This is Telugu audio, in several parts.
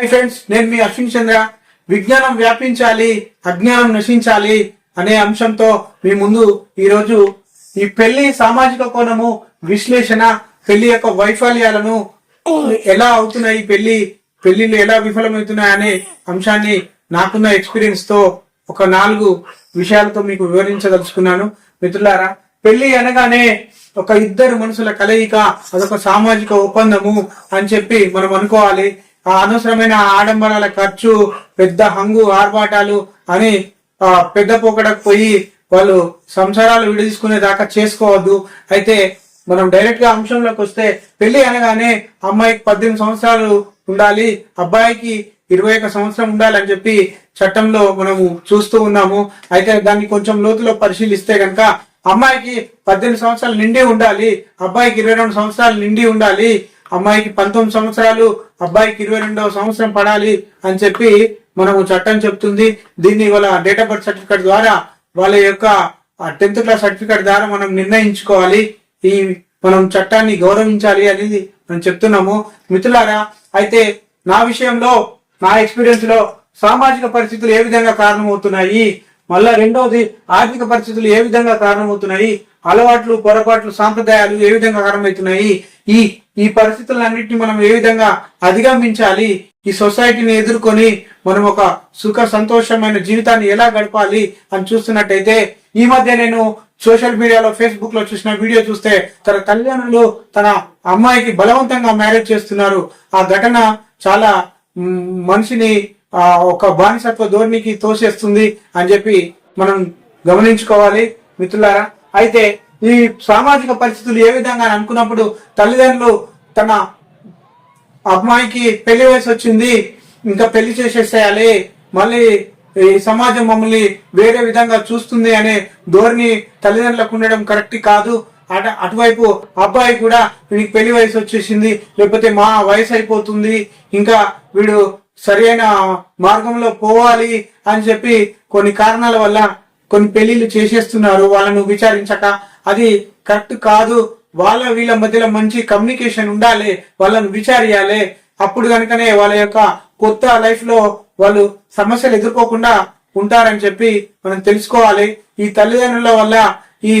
హాయ్ ఫ్రెండ్స్ నేను మీ అశ్విన్ చంద్ర. విజ్ఞానం వ్యాపించాలి అజ్ఞానం నశించాలి అనే అంశంతో మీ ముందు ఈరోజు ఈ పెళ్ళి సామాజిక కోణము విశ్లేషణ పెళ్ళి యొక్క వైఫల్యాలను ఎలా అవుతున్నాయి పెళ్ళి పెళ్ళిళ్ళు ఎలా విఫలమవుతున్నాయి అనే అంశాన్ని నాకున్న ఎక్స్పీరియన్స్తో ఒక నాలుగు విషయాలతో మీకు వివరించదలుచుకున్నాను. మిత్రులారా పెళ్ళి అనగానే ఒక ఇద్దరు మనుషుల కలయిక అదొక సామాజిక ఒప్పందము అని చెప్పి మనం అనుకోవాలి. అనవసరమైన ఆడంబరాల ఖర్చు పెద్ద హంగు ఆర్భాటాలు అని ఆ పెద్ద పోకడకు పోయి వాళ్ళు సంసారాలు విడదీసుకునే దాకా చేసుకోవద్దు. అయితే మనం డైరెక్ట్గా అంశంలోకి వస్తే పెళ్ళి అనగానే అమ్మాయికి పద్దెనిమిది సంవత్సరాలు ఉండాలి అబ్బాయికి ఇరవై ఒక సంవత్సరం ఉండాలి అని చెప్పి చట్టంలో మనము చూస్తూ ఉన్నాము. అయితే దాన్ని కొంచెం లోతులో పరిశీలిస్తే కనుక అమ్మాయికి పద్దెనిమిది సంవత్సరాలు నిండి ఉండాలి అబ్బాయికి ఇరవై రెండు సంవత్సరాలు నిండి ఉండాలి అమ్మాయికి పంతొమ్మిది సంవత్సరాలు అబ్బాయికి ఇరవై రెండవ సంవత్సరం పడాలి అని చెప్పి మనము చట్టం చెప్తుంది. దీన్ని వాళ్ళ డేట్ ఆఫ్ బర్త్ సర్టిఫికేట్ ద్వారా వాళ్ళ యొక్క టెన్త్ క్లాస్ సర్టిఫికేట్ ద్వారా మనం నిర్ణయించుకోవాలి. ఈ మనం చట్టాన్ని గౌరవించాలి అనేది మనం చెప్తున్నాము. మిత్రులారా అయితే నా విషయంలో నా ఎక్స్పీరియన్స్లో సామాజిక పరిస్థితులు ఏ విధంగా కారణమవుతున్నాయి? మళ్ళా రెండవది ఆర్థిక పరిస్థితులు ఏ విధంగా కారణమవుతున్నాయి? అలవాట్లు పొరపాట్లు సాంప్రదాయాలు ఏ విధంగా కారణమవుతున్నాయి ఈ ఈ పరిస్థితులన్నింటినీ మనం ఏ విధంగా అధిగమించాలి? ఈ సొసైటీని ఎదుర్కొని మనం ఒక సుఖ సంతోషమైన జీవితాన్ని ఎలా గడపాలి అని చూస్తున్నట్టయితే ఈ మధ్య నేను సోషల్ మీడియాలో ఫేస్బుక్లో చూసిన వీడియో చూస్తే తన తల్లిదండ్రులు తన అమ్మాయికి బలవంతంగా మ్యారేజ్ చేస్తున్నారు. ఆ ఘటన చాలా మనిషిని ఆ ఒక బానిసత్వ ధోరణికి తోసేస్తుంది అని చెప్పి మనం గమనించుకోవాలి. మిత్రులారా అయితే ఈ సామాజిక పరిస్థితులు ఏ విధంగా అని అనుకున్నప్పుడు తల్లిదండ్రులు తన అమ్మాయికి పెళ్ళి వయసు వచ్చింది ఇంకా పెళ్ళి చేసేసేయాలి మళ్ళీ ఈ సమాజం మమ్మల్ని వేరే విధంగా చూస్తుంది అనే ధోరణి తల్లిదండ్రులకు ఉండడం కరెక్ట్ కాదు. అట అటువైపు అబ్బాయి కూడా వీడికి పెళ్ళి వయసు వచ్చేసింది లేకపోతే మా వయసు అయిపోతుంది ఇంకా వీడు సరైన మార్గంలో పోవాలి అని చెప్పి కొన్ని కారణాల వల్ల కొన్ని పెళ్ళిళ్ళు చేసేస్తున్నారు వాళ్ళను విచారించక. అది కరెక్ట్ కాదు. వాళ్ళ వీళ్ళ మధ్యలో మంచి కమ్యూనికేషన్ ఉండాలి వాళ్ళను విచారియాలి. అప్పుడు కనుకనే వాళ్ళ యొక్క కొత్త లైఫ్లో వాళ్ళు సమస్యలు ఎదుర్కోకుండా ఉంటారని చెప్పి మనం తెలుసుకోవాలి. ఈ తల్లిదండ్రుల వల్ల ఈ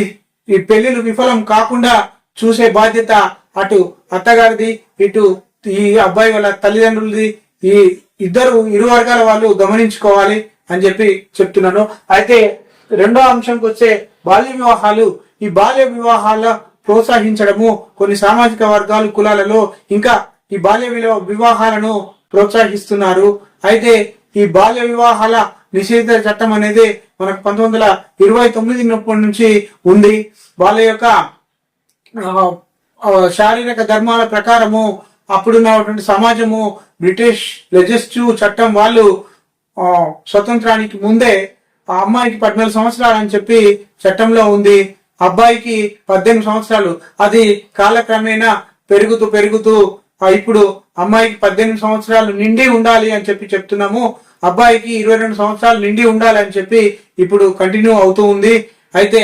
ఈ పెళ్ళిలు విఫలం కాకుండా చూసే బాధ్యత అటు అత్తగారిది ఇటు ఈ అబ్బాయి వాళ్ళ తల్లిదండ్రులది. ఈ ఇద్దరు ఇరు వర్గాల వాళ్ళు గమనించుకోవాలి అని చెప్పి చెప్తున్నాను. అయితే రెండో అంశంకి వచ్చే బాల్య వివాహాలు ఈ బాల్య వివాహాల ప్రోత్సహించడము కొన్ని సామాజిక వర్గాలు కులాలలో ఇంకా ఈ బాల్య వివాహాలను ప్రోత్సహిస్తున్నారు. అయితే ఈ బాల్య వివాహాల నిషేధ చట్టం అనేది మనకు పంతొమ్మిది వందల ఇరవై తొమ్మిది నుంచి ఉంది. వాళ్ళ యొక్క శారీరక ధర్మాల ప్రకారము అప్పుడున్నటువంటి సమాజము బ్రిటిష్ లెజిస్టివ్ చట్టం వాళ్ళు స్వతంత్రానికి ముందే ఆ అమ్మాయికి పద్నాలుగు సంవత్సరాలు అని చెప్పి చట్టంలో ఉంది. అబ్బాయికి పద్దెనిమిది సంవత్సరాలు. అది కాలక్రమేణా పెరుగుతూ పెరుగుతూ ఇప్పుడు అమ్మాయికి పద్దెనిమిది సంవత్సరాలు నిండి ఉండాలి అని చెప్పి చెప్తున్నాము. అబ్బాయికి ఇరవై రెండు సంవత్సరాలు నిండి ఉండాలి అని చెప్పి ఇప్పుడు కంటిన్యూ అవుతూ ఉంది. అయితే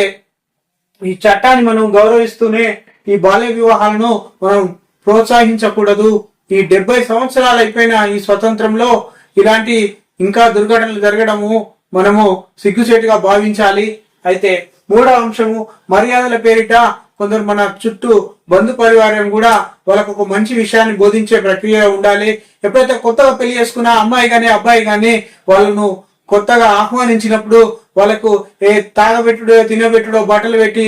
ఈ చట్టాన్ని మనం గౌరవిస్తూనే ఈ బాల్య వివాహాలను మనం ప్రోత్సహించకూడదు. ఈ డెబ్బై సంవత్సరాలు అయిపోయిన ఈ స్వతంత్రంలో ఇలాంటి ఇంకా దుర్ఘటనలు జరగడము మనము సిగ్గుచేటుగా భావించాలి. అయితే మూడవ అంశము మర్యాదల పేరిట కొందరు మన చుట్టూ బంధు పరివారం కూడా వాళ్ళకు ఒక మంచి విషయాన్ని బోధించే ప్రక్రియ ఉండాలి. ఎప్పుడైతే కొత్తగా పెళ్ళి చేసుకున్న అమ్మాయి కానీ అబ్బాయి కానీ వాళ్ళను కొత్తగా ఆహ్వానించినప్పుడు వాళ్ళకు ఏ తాగబెట్టుడో తినబెట్టుడో బట్టలు పెట్టి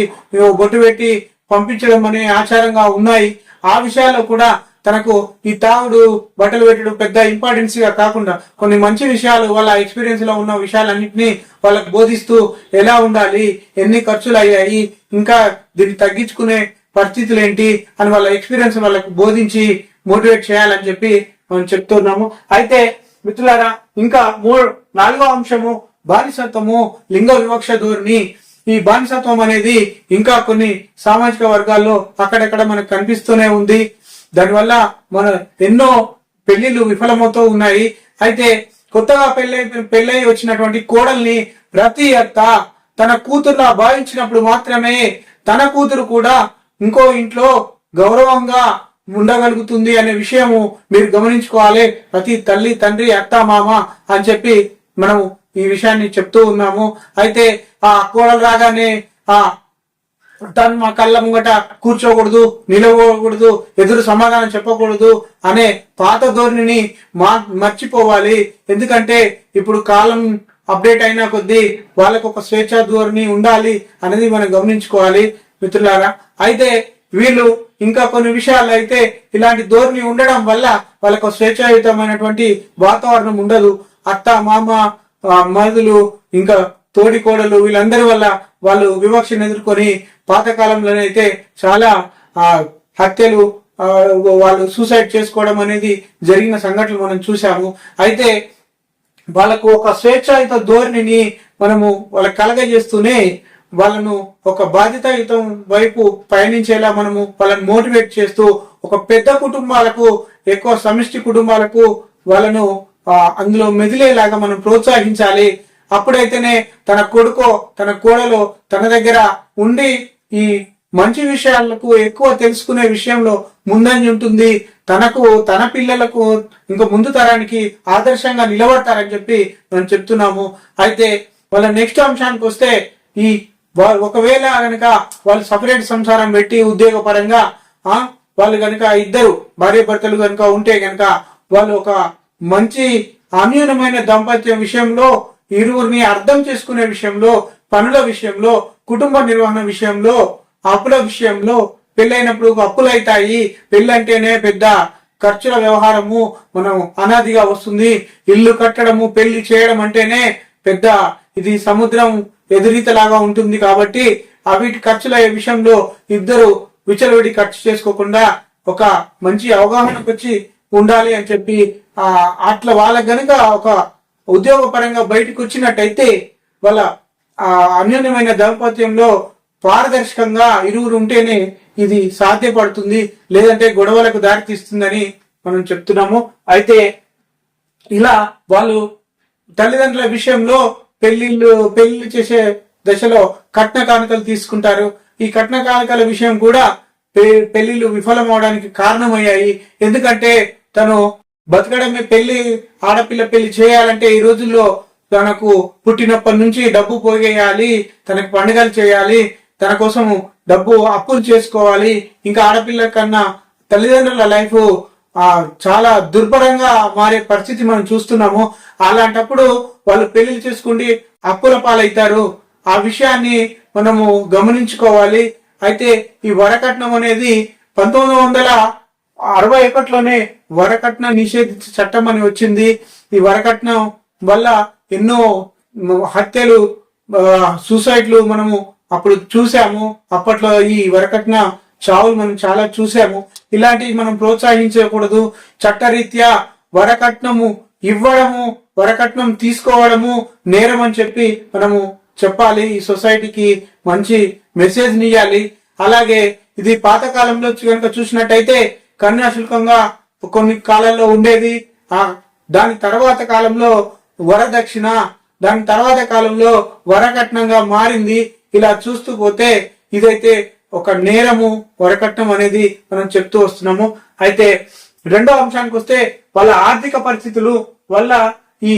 బొట్టు పెట్టి పంపించడం అనే ఆచారంగా ఉన్నాయి. ఆ విషయాల్లో కూడా తనకు ఈ తాగుడు బట్టలు పెట్టడం పెద్ద ఇంపార్టెన్స్గా కాకుండా కొన్ని మంచి విషయాలు వాళ్ళ ఎక్స్పీరియన్స్లో ఉన్న విషయాలన్నింటినీ వాళ్ళకు బోధిస్తూ ఎలా ఉండాలి ఎన్ని ఖర్చులు అయ్యాయి ఇంకా దీన్ని తగ్గించుకునే పరిస్థితులు ఏంటి అని వాళ్ళ ఎక్స్పీరియన్స్ వాళ్ళకు బోధించి మోటివేట్ చేయాలని చెప్పి మనం చెప్తున్నాము. అయితే మిత్రులారా ఇంకా మూడు నాలుగో అంశము బానిసత్వము లింగ వివక్ష ధోరణి. ఈ బానిసత్వం అనేది ఇంకా కొన్ని సామాజిక వర్గాల్లో అక్కడక్కడ మనకు కనిపిస్తూనే ఉంది. దానివల్ల మన ఎన్నో పెళ్ళిళ్ళు విఫలమవుతూ ఉన్నాయి. అయితే కొత్తగా పెళ్ళై పెళ్ళై వచ్చినటువంటి కోడల్ని ప్రతి అత్త తన కూతురులా భావించినప్పుడు మాత్రమే తన కూతురు కూడా ఇంకో ఇంట్లో గౌరవంగా ఉండగలుగుతుంది అనే విషయము మీరు గమనించుకోవాలి. ప్రతి తల్లి తండ్రి అత్త మామ అని చెప్పి మనం ఈ విషయాన్ని చెప్తూ ఉన్నాము. అయితే ఆ కోడలు రాగానే ఆ తను మా కళ్ళ ముంగట కూర్చోకూడదు నిలవకూడదు ఎదురు సమాధానం చెప్పకూడదు అనే పాత ధోరణిని మా మర్చిపోవాలి. ఎందుకంటే ఇప్పుడు కాలం అప్డేట్ అయిన కొద్దీ వాళ్ళకు ఒక స్వేచ్ఛ ధోరణి ఉండాలి అనేది మనం గమనించుకోవాలి. మిత్రులారా అయితే వీళ్ళు ఇంకా కొన్ని విషయాలు అయితే ఇలాంటి ధోరణి ఉండడం వల్ల వాళ్ళకు స్వేచ్ఛాయుతమైనటువంటి వాతావరణం ఉండదు. అత్త మామ మరుదులు ఇంకా తోడి కోడలు వీళ్ళందరి వల్ల వాళ్ళు వివక్షను ఎదుర్కొని పాతకాలంలోనైతే చాలా ఆ హత్యలు వాళ్ళు సూసైడ్ చేసుకోవడం అనేది జరిగిన సంఘటనలు మనం చూసాము అయితే వాళ్ళకు ఒక స్వేచ్ఛాయుత ధోరణిని మనము వాళ్ళకి కలగజేస్తూనే వాళ్ళను ఒక బాధ్యతాయుతం వైపు పయనించేలా మనము వాళ్ళని మోటివేట్ చేస్తూ ఒక పెద్ద కుటుంబాలకు ఎక్కువ సమిష్టి కుటుంబాలకు వాళ్ళను అందులో మెదిలేలాగా మనం ప్రోత్సహించాలి. అప్పుడైతేనే తన కొడుకో తన కోడలో తన దగ్గర ఉండి ఈ మంచి విషయాలకు ఎక్కువ తెలుసుకునే విషయంలో ముందంజ ఉంటుంది. తనకు తన పిల్లలకు ఇంకా ముందు తరానికి ఆదర్శంగా నిలబడతారని చెప్పి మనం చెప్తున్నాము. అయితే వాళ్ళ నెక్స్ట్ అంశానికి వస్తే ఈ ఒకవేళ కనుక వాళ్ళు సపరేట్ సంసారం పెట్టి ఉద్యోగపరంగా ఆ వాళ్ళు కనుక ఇద్దరు భార్య భర్తలు కనుక ఉంటే కనుక వాళ్ళు ఒక మంచి అన్యూనమైన దాంపత్యం విషయంలో ఇరువురిని అర్థం చేసుకునే విషయంలో పనుల విషయంలో కుటుంబ నిర్వహణ విషయంలో అప్పుల విషయంలో పెళ్ళైనప్పుడు అప్పులు అవుతాయి పెళ్ళంటేనే పెద్ద ఖర్చుల వ్యవహారము మనం అనాదిగా వస్తుంది. ఇల్లు కట్టడము పెళ్ళి చేయడం అంటేనే పెద్ద ఇది సముద్రం ఎదురీతలాగా ఉంటుంది కాబట్టి అవిటి ఖర్చుల విషయంలో ఇద్దరు విచలవిడి ఖర్చు చేసుకోకుండా ఒక మంచి అవగాహనకు వచ్చి ఉండాలి అని చెప్పి ఆ అట్లా వాళ్ళకి గనక ఒక ఉద్యోగపరంగా బయటకు వచ్చినట్టయితే వాళ్ళ అన్యోన్యమైన దాంపత్యంలో పారదర్శకంగా ఇరువురు ఉంటేనే ఇది సాధ్యపడుతుంది లేదంటే గొడవలకు దారితీస్తుందని మనం చెప్తున్నాము. అయితే ఇలా వాళ్ళు తల్లిదండ్రుల విషయంలో పెళ్ళిళ్ళు పెళ్ళి చేసే దశలో కట్న కానుకలు తీసుకుంటారు. ఈ కట్న కానుకల విషయం కూడా పె- పెళ్ళిళ్ళు విఫలమవడానికి కారణమయ్యాయి. ఎందుకంటే తను బతకడమే పెళ్ళి ఆడపిల్ల పెళ్ళి చేయాలంటే ఈ రోజుల్లో తనకు పుట్టినప్పటి నుంచి డబ్బు పోగేయాలి తనకు పండుగలు చేయాలి తన కోసం డబ్బు అప్పులు చేసుకోవాలి. ఇంకా ఆడపిల్ల కన్నా తల్లిదండ్రుల లైఫ్ ఆ చాలా దుర్భరంగా మారే పరిస్థితి మనం చూస్తున్నాము. అలాంటప్పుడు వాళ్ళు పెళ్ళిళ్ళు చేసుకుంటే అప్పుల పాలవుతారు. ఆ విషయాన్ని మనము గమనించుకోవాలి. అయితే ఈ వరకట్నం అనేది పంతొమ్మిది వందల అరవై ఒకటిలోనే వరకట్న నిషేధించే చట్టం అని వచ్చింది. ఈ వరకట్నం వల్ల ఎన్నో హత్యలు సూసైడ్లు మనము అప్పుడు చూసాము. అప్పట్లో ఈ వరకట్న చావులు మనం చాలా చూసాము. ఇలాంటివి మనం ప్రోత్సహించకూడదు. చట్టరీత్యా వరకట్నము ఇవ్వడము వరకట్నం తీసుకోవడము నేరం అని చెప్పి మనము చెప్పాలి. ఈ సొసైటీకి మంచి మెసేజ్ నియాలి అలాగే ఇది పాతకాలంలో కనుక చూసినట్టయితే కన్యాశుల్కంగా కొన్ని కాలాల్లో ఉండేది. ఆ దాని తర్వాత కాలంలో వరదక్షిణ దాని తర్వాత కాలంలో వరకట్నంగా మారింది. ఇలా చూస్తూ పోతే ఇదైతే ఒక నేరము వరకట్నం అనేది మనం చెప్తూ వస్తున్నాము. అయితే రెండో అంశానికి వస్తే వాళ్ళ ఆర్థిక పరిస్థితులు వల్ల ఈ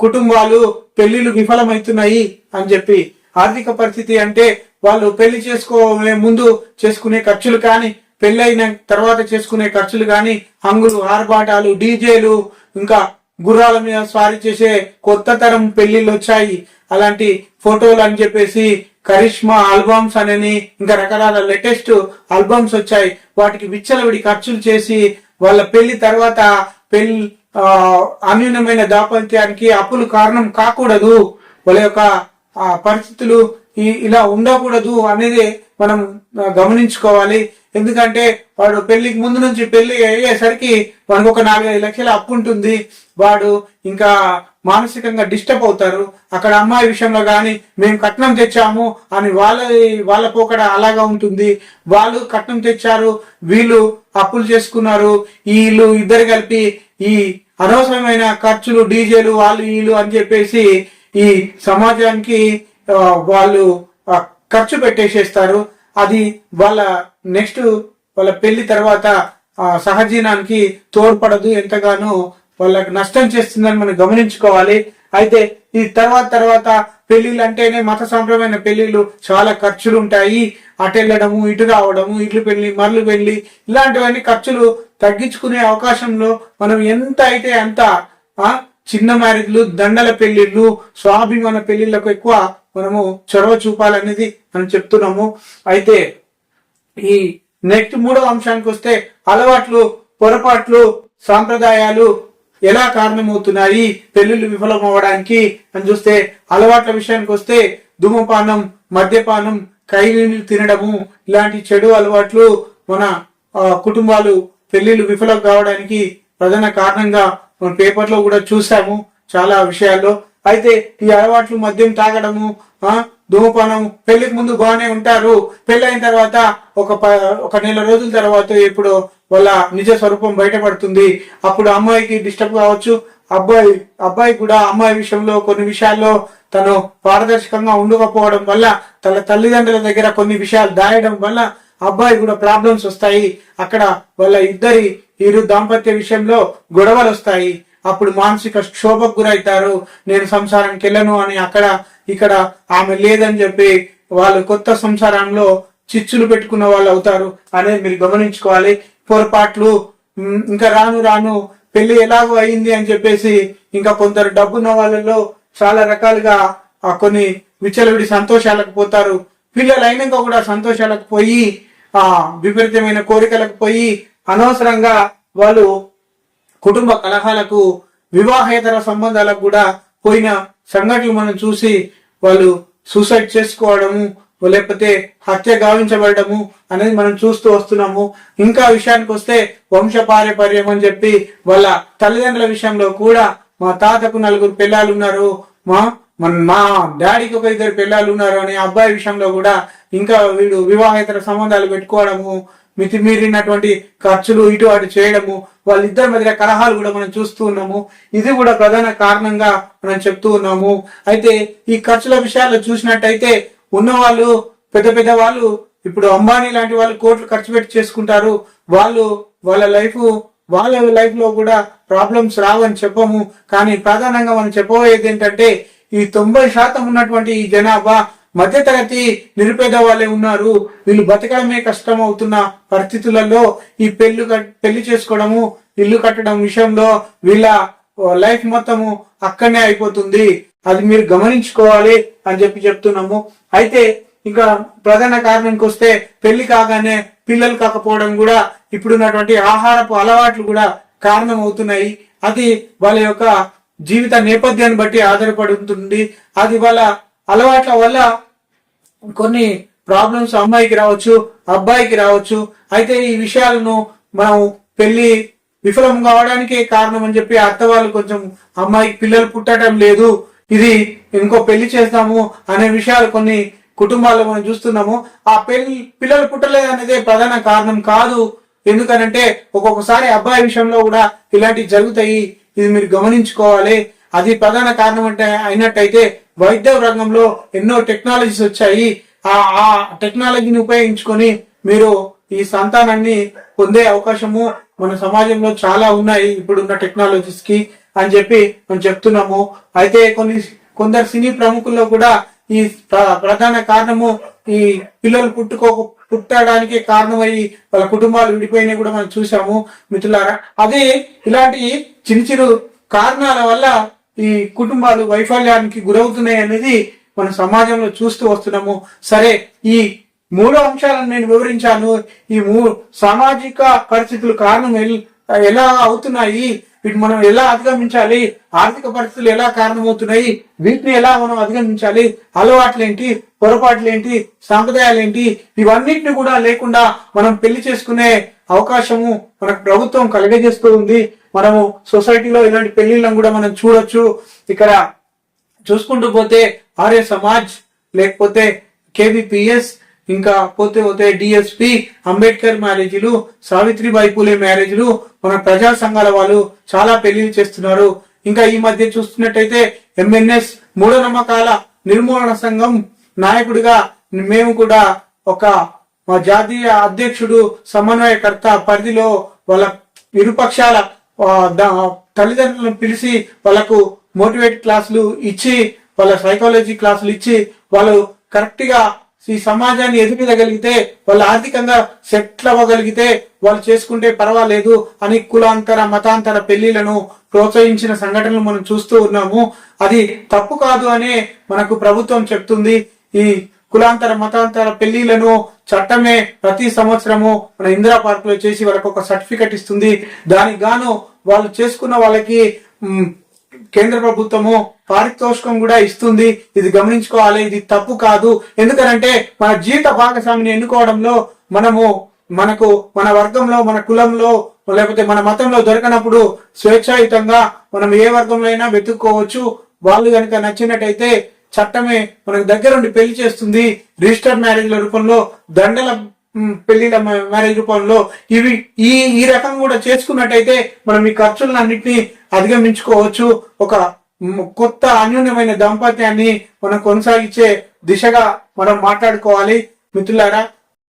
కుటుంబాలు పెళ్ళిళ్ళు విఫలమవుతున్నాయి అని చెప్పి. ఆర్థిక పరిస్థితి అంటే వాళ్ళు పెళ్ళి చేసుకోవే ముందు చేసుకునే ఖర్చులు కానీ పెళ్ళైన తర్వాత చేసుకునే ఖర్చులు కానీ హంగులు ఆర్భాటాలు డీజేలు ఇంకా గుర్రాల మీద స్వారీ చేసే కొత్త తరం పెళ్ళిళ్ళు వచ్చాయి. అలాంటి ఫోటోలు అని చెప్పేసి కరిష్మా ఆల్బమ్స్ అనని ఇంకా రకరకాల లేటెస్ట్ ఆల్బమ్స్ వచ్చాయి. వాటికి విచ్చలవిడి ఖర్చులు చేసి వాళ్ళ పెళ్ళి తర్వాత పెళ్ళి అన్యూనమైన దాపత్యానికి అప్పులు కారణం కాకూడదు. వాళ్ళ యొక్క పరిస్థితులు ఇలా ఉండకూడదు అనేది మనం గమనించుకోవాలి. ఎందుకంటే వాడు పెళ్ళికి ముందు నుంచి పెళ్ళి అయ్యేసరికి వాడికి ఒక నాలుగైదు లక్షల అప్పు ఉంటుంది. వాడు ఇంకా మానసికంగా డిస్టర్బ్ అవుతారు. అక్కడ అమ్మాయి విషయంలో కానీ మేము కట్నం తెచ్చాము అని వాళ్ళ వాళ్ళ పోకడ అలాగా ఉంటుంది. వాళ్ళు కట్నం తెచ్చారు వీళ్ళు అప్పులు చేసుకున్నారు వీళ్ళు ఇద్దరు కలిపి ఈ అనవసరమైన ఖర్చులు డీజేలు వాళ్ళు వీళ్ళు అని చెప్పేసి ఈ సమాజానికి వాళ్ళు ఖర్చు పెట్టేసేస్తారు. అది వాళ్ళ నెక్స్ట్ వాళ్ళ పెళ్ళి తర్వాత ఆ, సహజీవనానికి తోడ్పడదు ఎంతగానో వాళ్ళకి నష్టం చేస్తుందని మనం గమనించుకోవాలి. అయితే ఈ తర్వాత తర్వాత పెళ్ళిళ్ళు అంటేనే మత సంప్రమైన పెళ్ళిళ్ళు చాలా ఖర్చులు ఉంటాయి అటు వెళ్ళడము ఇటు రావడము ఇట్లు పెళ్ళి మరలు పెళ్ళి ఇలాంటివన్నీ ఖర్చులు తగ్గించుకునే అవకాశంలో మనం ఎంత అయితే అంత చిన్న మ్యారేజ్లు దండల పెళ్ళిళ్ళు స్వాభిమాన పెళ్ళిళ్ళకు ఎక్కువ మనము చొరవ చూపాలనేది మనం చెప్తున్నాము. అయితే ఈ నెక్స్ట్ మూడవ అంశానికి వస్తే అలవాట్లు పొరపాట్లు సాంప్రదాయాలు ఎలా కారణమవుతున్నాయి పెళ్ళిళ్ళు విఫలం అవ్వడానికి అని చూస్తే అలవాట్ల విషయానికి వస్తే ధూమపానం మద్యపానం కైలీలు తినడము ఇలాంటి చెడు అలవాట్లు మన కుటుంబాలు పెళ్ళిళ్ళు విఫలం కావడానికి ప్రధాన కారణంగా మన పేపర్లో కూడా చూసాము చాలా విషయాల్లో. అయితే ఈ అలవాట్లు మద్యం తాగడము ఆ ధూమపానం పెళ్ళికి ముందు బాగానే ఉంటారు. పెళ్ళి అయిన తర్వాత ఒక ప- ఒక నెల రోజుల తర్వాత ఇప్పుడు వాళ్ళ నిజ స్వరూపం బయటపడుతుంది. అప్పుడు అమ్మాయికి డిస్టర్బ్ కావచ్చు. అబ్బాయి అబ్బాయి కూడా అమ్మాయి విషయంలో కొన్ని విషయాల్లో తను పారదర్శకంగా ఉండకపోవడం వల్ల తన తల్లిదండ్రుల దగ్గర కొన్ని విషయాలు దాయడం వల్ల అబ్బాయి కూడా ప్రాబ్లమ్స్ వస్తాయి. అక్కడ వాళ్ళ ఇద్దరి ఇరు దాంపత్య విషయంలో గొడవలు వస్తాయి. అప్పుడు మానసిక క్షోభకు గురవుతారు. నేను సంసారానికి వెళ్ళను అని అక్కడ ఇక్కడ ఆమె లేదని చెప్పి వాళ్ళు కొత్త సంసారంలో చిచ్చులు పెట్టుకున్న వాళ్ళు అవుతారు అనేది మీరు గమనించుకోవాలి. పొరపాట్లు ఇంకా రాను రాను పెళ్ళి ఎలాగో అయింది అని చెప్పేసి ఇంకా కొందరు డబ్బున్న వాళ్ళలో చాలా రకాలుగా ఆ కొన్ని విచ్చలవిడి సంతోషాలకు పోతారు. పిల్లలు అయినాక కూడా సంతోషాలకు పోయి ఆ విపరీతమైన కోరికలకు పోయి అనవసరంగా వాళ్ళు కుటుంబ కలహాలకు వివాహేతర సంబంధాలకు కూడా పోయిన సంఘటనలు మనం చూసి వాళ్ళు సూసైడ్ చేసుకోవడము లేకపోతే హత్య గావించబడము అనేది మనం చూస్తూ వస్తున్నాము. ఇంకా విషయానికి వస్తే వంశ పారపర్యం అని చెప్పి వాళ్ళ తల్లిదండ్రుల విషయంలో కూడా మా తాతకు నలుగురు పిల్లలు ఉన్నారు. మా మన మా డాడీకి ఒక ఇద్దరు పిల్లలు ఉన్నారు అనే అబ్బాయి విషయంలో కూడా ఇంకా వీడు వివాహేతర సంబంధాలు పెట్టుకోవడము మితిమీరినటువంటి ఖర్చులు ఇటు అటు చేయడము వాళ్ళిద్దరి మధ్య కలహాలు కూడా మనం చూస్తూ ఉన్నాము. ఇది కూడా ప్రధాన కారణంగా మనం చెప్తూ ఉన్నాము. అయితే ఈ ఖర్చుల విషయాల్లో చూసినట్టయితే ఉన్నవాళ్ళు పెద్ద పెద్ద వాళ్ళు ఇప్పుడు అంబానీ లాంటి వాళ్ళు కోట్లు ఖర్చు పెట్టి చేసుకుంటారు. వాళ్ళు వాళ్ళ లైఫ్ వాళ్ళ లైఫ్లో కూడా ప్రాబ్లమ్స్ రావని చెప్పము. కానీ ప్రధానంగా మనం చెప్పబోయేది ఏంటంటే ఈ తొంభై శాతం ఉన్నటువంటి ఈ జనాభా మధ్యతరగతి నిరుపేద వాళ్ళే ఉన్నారు. వీళ్ళు బతకడమే కష్టం అవుతున్న పరిస్థితులలో ఈ పెళ్ళి కట్- పెళ్ళి చేసుకోవడము ఇల్లు కట్టడం విషయంలో వీళ్ళ లైఫ్ మొత్తము అక్కడనే అయిపోతుంది. అది మీరు గమనించుకోవాలి అని చెప్పి చెప్తున్నాము. అయితే ఇంకా ప్రధాన కారణానికి వస్తే పెళ్ళి కాగానే పిల్లలు కాకపోవడం కూడా ఇప్పుడున్నటువంటి ఆహారపు అలవాట్లు కూడా కారణం అవుతున్నాయి అది వాళ్ళ యొక్క జీవిత నేపథ్యాన్ని బట్టి ఆధారపడి ఉంటుంది అది వాళ్ళ అలవాట్ల వల్ల కొన్ని ప్రాబ్లమ్స్ అమ్మాయికి రావచ్చు అబ్బాయికి రావచ్చు. అయితే ఈ విషయాలను మనం పెళ్ళి విఫలం కావడానికే కారణం అని చెప్పి అత్త వాళ్ళు కొంచెం అమ్మాయికి పిల్లలు పుట్టడం లేదు. ఇది ఇంకో పెళ్ళి చేస్తాము అనే విషయాలు కొన్ని కుటుంబాల్లో మనం చూస్తున్నాము. ఆ పెళ్ళి పిల్లలు పుట్టలేదు అనేది ప్రధాన కారణం కాదు. ఎందుకనంటే ఒక్కొక్కసారి అబ్బాయి విషయంలో కూడా ఇలాంటివి జరుగుతాయి. ఇది మీరు గమనించుకోవాలి. అది ప్రధాన కారణం అంటే అయినట్టయితే వైద్య రంగంలో ఎన్నో టెక్నాలజీస్ వచ్చాయి. ఆ ఆ టెక్నాలజీని ఉపయోగించుకొని మీరు ఈ సంతానాన్ని పొందే అవకాశము మన సమాజంలో చాలా ఉన్నాయి. ఇప్పుడున్న టెక్నాలజీస్కి అని చెప్పి మనం చెప్తున్నాము. అయితే కొన్ని కొందరు సినీ ప్రముఖుల్లో కూడా ఈ ప్ర- ప్రధాన కారణము ఈ పిల్లలు పుట్టుకో పుట్టడానికి కారణమయ్యి వాళ్ళ కుటుంబాలు విడిపోయినవి కూడా మనం చూసాము మిత్రులారా అదే ఇలాంటి చిన్న చిరు కారణాల వల్ల ఈ కుటుంబాలు వైఫల్యానికి గురవుతున్నాయి అనేది మన సమాజంలో చూస్తూ వస్తున్నాము. సరే ఈ మూడు అంశాలను నేను వివరించాను. ఈ మూ సామాజిక పరిస్థితులు కారణం ఎలా అవుతున్నాయి? వీటిని మనం ఎలా అధిగమించాలి? ఆర్థిక పరిస్థితులు ఎలా కారణమవుతున్నాయి? వీటిని ఎలా మనం అధిగమించాలి? అలవాట్లేంటి? పొరపాట్లేంటి? సాంప్రదాయాలు ఏంటి ఇవన్నిటిని కూడా లేకుండా మనం పెళ్ళి చేసుకునే అవకాశము మనకు ప్రభుత్వం కలిగజేస్తూ ఉంది మనము సొసైటీలో ఇలాంటి పెళ్ళిళ్ళను కూడా మనం చూడొచ్చు. ఇక్కడ చూసుకుంటూ పోతే ఆర్య సమాజ్ లేకపోతే కేబిపిఎస్ ఇంకా పోతే పోతే డిఎస్పి అంబేద్కర్ మ్యారేజీలు సావిత్రిబాయి పూలే మ్యారేజ్లు మన ప్రజా సంఘాల వాళ్ళు చాలా పెళ్ళిళ్ళు చేస్తున్నారు. ఇంకా ఈ మధ్య చూస్తున్నట్టయితే ఎంఎన్ఎస్ మూఢనమ్మకాల నిర్మూలన సంఘం నాయకుడిగా మేము కూడా ఒక మా జాతీయ అధ్యక్షుడు సమన్వయకర్త పరిధిలో వాళ్ళ ఇరుపక్షాల తల్లిదండ్రులను పిలిచి వాళ్ళకు మోటివేట్ క్లాసులు ఇచ్చి వాళ్ళ సైకాలజీ క్లాసులు ఇచ్చి వాళ్ళు కరెక్ట్గా ఈ సమాజాన్ని ఎదుగుదగలిగితే వాళ్ళు ఆర్థికంగా సెటిల్ అవ్వగలిగితే వాళ్ళు చేసుకుంటే పర్వాలేదు అని కులాంతర మతాంతర పెళ్ళిలను ప్రోత్సహించిన సంఘటనలు మనం చూస్తూ ఉన్నాము. అది తప్పు కాదు అనే మనకు ప్రభుత్వం చెప్తుంది. ఈ కులాంతర మతాంతర పెళ్ళిలను చట్టమే ప్రతి సంవత్సరము మన ఇందిరా పార్క్లో చేసి వాళ్ళకి ఒక సర్టిఫికెట్ ఇస్తుంది. దానికి గాను వాళ్ళు చేసుకున్న వాళ్ళకి కేంద్ర ప్రభుత్వము పారితోషికం కూడా ఇస్తుంది. ఇది గమనించుకోవాలి. ఇది తప్పు కాదు. ఎందుకనంటే మన జీవిత భాగస్వామిని ఎన్నుకోవడంలో మనము మనకు మన వర్గంలో మన కులంలో లేకపోతే మన మతంలో దొరకనప్పుడు స్వేచ్ఛాయుతంగా మనం ఏ వర్గంలో అయినా వెతుక్కోవచ్చు. వాళ్ళు కనుక నచ్చినట్టయితే చట్టమే మనకు దగ్గరుండి పెళ్ళి చేస్తుంది. రిజిస్టర్ మ్యారేజ్ల రూపంలో దండల పెళ్ళిల మ్యారేజ్ రూపంలో ఇవి ఈ ఈ రకం కూడా చేసుకున్నట్టయితే మనం ఈ ఖర్చులను అన్నింటినీ అధిగమించుకోవచ్చు. ఒక కొత్త అన్యోన్యమైన దాంపత్యాన్ని మనం కొనసాగించే దిశగా మనం మాట్లాడుకోవాలి. మిత్రులారా